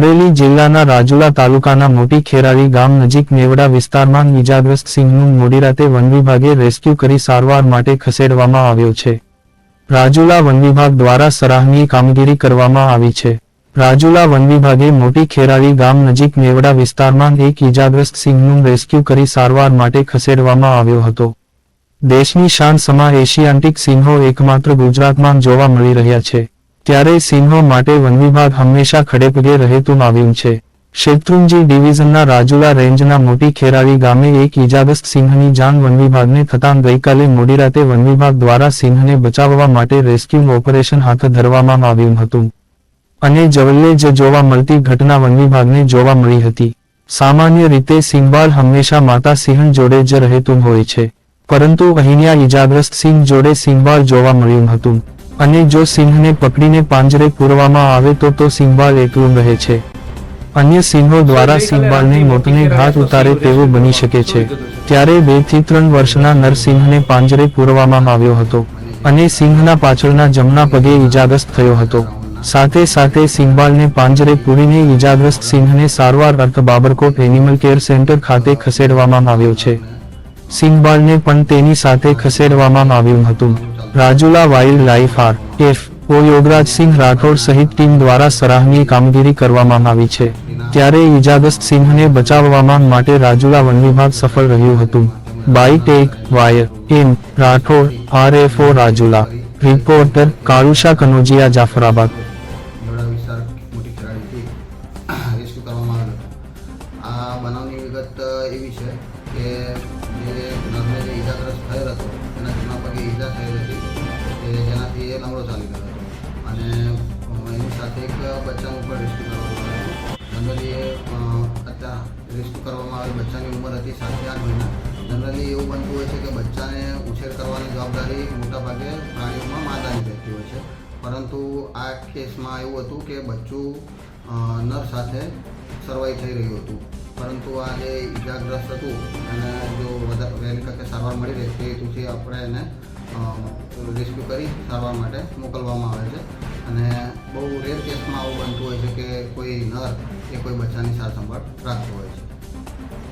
અમરેલી જિલ્લાના રાજુલા તાલુકાના મોટી ખેરાળી ગામ નજીક નેવડા વિસ્તારમાં ઇજાગ્રસ્ત સિંહનું મોડી રાતે વન વિભાગે રેસ્ક્યુ કરી સારવાર માટે ખસેડવામાં આવ્યો છે. રાજુલા વન વિભાગ દ્વારા સરાહનીય કામગીરી કરવામાં આવી છે. રાજુલા વન વિભાગે મોટી ખેરાળી ગામ નજીક નેવડા વિસ્તારમાં એક ઇજાગ્રસ્ત સિંહનું રેસ્ક્યુ કરી સારવાર માટે ખસેડવામાં આવ્યો હતો. દેશની શાન સમા એશિયાન્ટિક સિંહો એકમાત્ર ગુજરાતમાં જોવા મળી રહ્યા છે. ત્યારે સિંહો માટે વન વિભાગ હંમેશા ખડેપગે રહેતું આવ્યું છે. શેત્રુંજી ડિવિઝનના રાજુલા રેન્જના મોટી ખેરાવી ગામે એક ઇજાગ્રસ્ત સિંહની જાન વન વિભાગને થતાં ગઈકાલે મોડી રાતે વન વિભાગ દ્વારા સિંહને બચાવવા માટે રેસ્ક્યુ ઓપરેશન હાથ ધરવામાં આવ્યું હતું. અને જવલ્લે જ જોવા મળતી ઘટના વન વિભાગને જોવા મળી હતી. સામાન્ય રીતે સિંહબાળ હંમેશા માતા સિંહ જોડે જ રહેતું હોય છે. પરંતુ અહીંયા ઈજાગ્રસ્ત સિંહ જોડે સિંહબાળ જોવા મળ્યું હતું. અને જો સિંહને પકડીને પાંજરે પૂરવામાં આવે તો તો સિંહબાલ એકલું રહે છે. અન્ય સિંહો દ્વારા સિંહબાલને મોતને ઘાટ ઉતારે તેવું બની શકે છે. ત્યારે બેથી ત્રણ વર્ષના નરસિંહને પાંજરે પૂરવામાં આવ્યો હતો અને સિંહના પાછળના જમણા પગે ઈજાગ્રસ્ત થયો હતો. સાથે સાથે સિંહબાલને પાંજરે પૂરીને ઈજાગ્રસ્ત સિંહને સારવાર અર્થ બાબરકોટ એનિમલ કેર સેન્ટર ખાતે ખસેડવામાં આવ્યો છે. સિંહબાળને પણ તેની સાથે ખસેડવામાં આવ્યું હતું. Rajula wildlife R F O Yograjsinh Rathod સહિત ટીમ દ્વારા સરાહનીય કામગીરી કરવામાં આવી છે. ત્યારે ઈજાગ્રસ્ત સિંહને બચાવવામાં માટે રાજુલા વન વિભાગ સફળ રહ્યું હતું. Bite take wire M Rathod, R F O Rajula. Reporter Kalusha Kanojiya, Jafrabad. બનાવની વિગત એવી છે કે જે એ નવરો ચાલી ગયો અને એની સાથે એક બચ્ચાનું પણ રેસ્ક્યુ કરવામાં આવ્યું જનરલી એ અત્યારે રેસ્ક્યુ કરવામાં આવેલ બચ્ચાની ઉંમર હતી સાતથી આઠ મહિના. જનરલી એવું બનતું હોય છે કે બચ્ચાને ઉછેર કરવાની જવાબદારી મોટાભાગે પ્રાણીઓમાં માતાની રહેતી હોય છે. પરંતુ આ કેસમાં એવું હતું કે બચ્ચું નર સાથે સર્વાઈવ થઈ રહ્યું હતું. પરંતુ આ જે ઈજાગ્રસ્ત હતું અને જો વધારે, વહેલી તકે સારવાર મળી રહે તે હેતુથી આપણે એને રેસ્ક્યુ કરી સારવાર માટે મોકલવામાં આવે છે. અને બહુ રેર કેસમાં આવું બનતું હોય છે કે કોઈ નર એ કોઈ બચ્ચાની સાર સંભાળ રાખતો હોય છે.